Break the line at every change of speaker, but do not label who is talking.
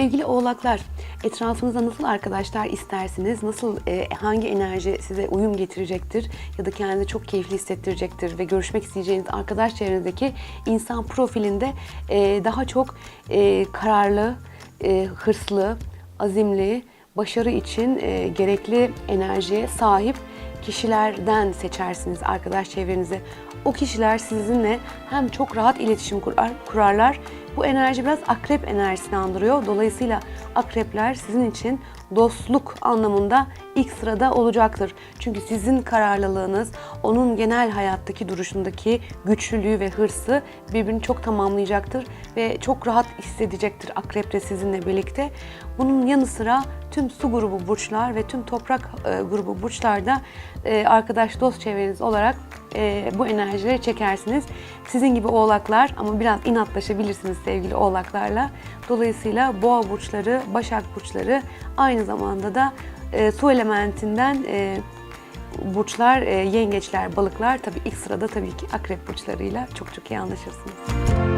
Sevgili oğlaklar, etrafınızda nasıl arkadaşlar istersiniz? Nasıl, e, hangi enerji size uyum getirecektir? Ya da kendinizi çok keyifli hissettirecektir ve görüşmek isteyeceğiniz arkadaş çevrenizdeki insan profilinde e, daha çok e, kararlı, e, hırslı, azimli, başarı için e, gerekli enerjiye sahip kişilerden seçersiniz arkadaş çevrenizi. O kişiler sizinle hem çok rahat iletişim kurar, kurarlar. Bu enerji biraz akrep enerjisini andırıyor. Dolayısıyla akrepler sizin için dostluk anlamında ilk sırada olacaktır. Çünkü sizin kararlılığınız, onun genel hayattaki duruşundaki güçlülüğü ve hırsı birbirini çok tamamlayacaktır ve çok rahat hissedecektir akrep de sizinle birlikte. Bunun yanı sıra tüm su grubu burçlar ve tüm toprak e, grubu burçlarda e, arkadaş dost çevreniz olarak e, bu enerjileri çekersiniz. Sizin gibi oğlaklar ama biraz inatlaşabilirsiniz sevgili oğlaklarla. Dolayısıyla boğa burçları, başak burçları aynı zamanda da e, su elementinden e, burçlar, e, yengeçler, balıklar tabii ilk sırada tabii ki akrep burçlarıyla çok çok iyi anlaşırsınız.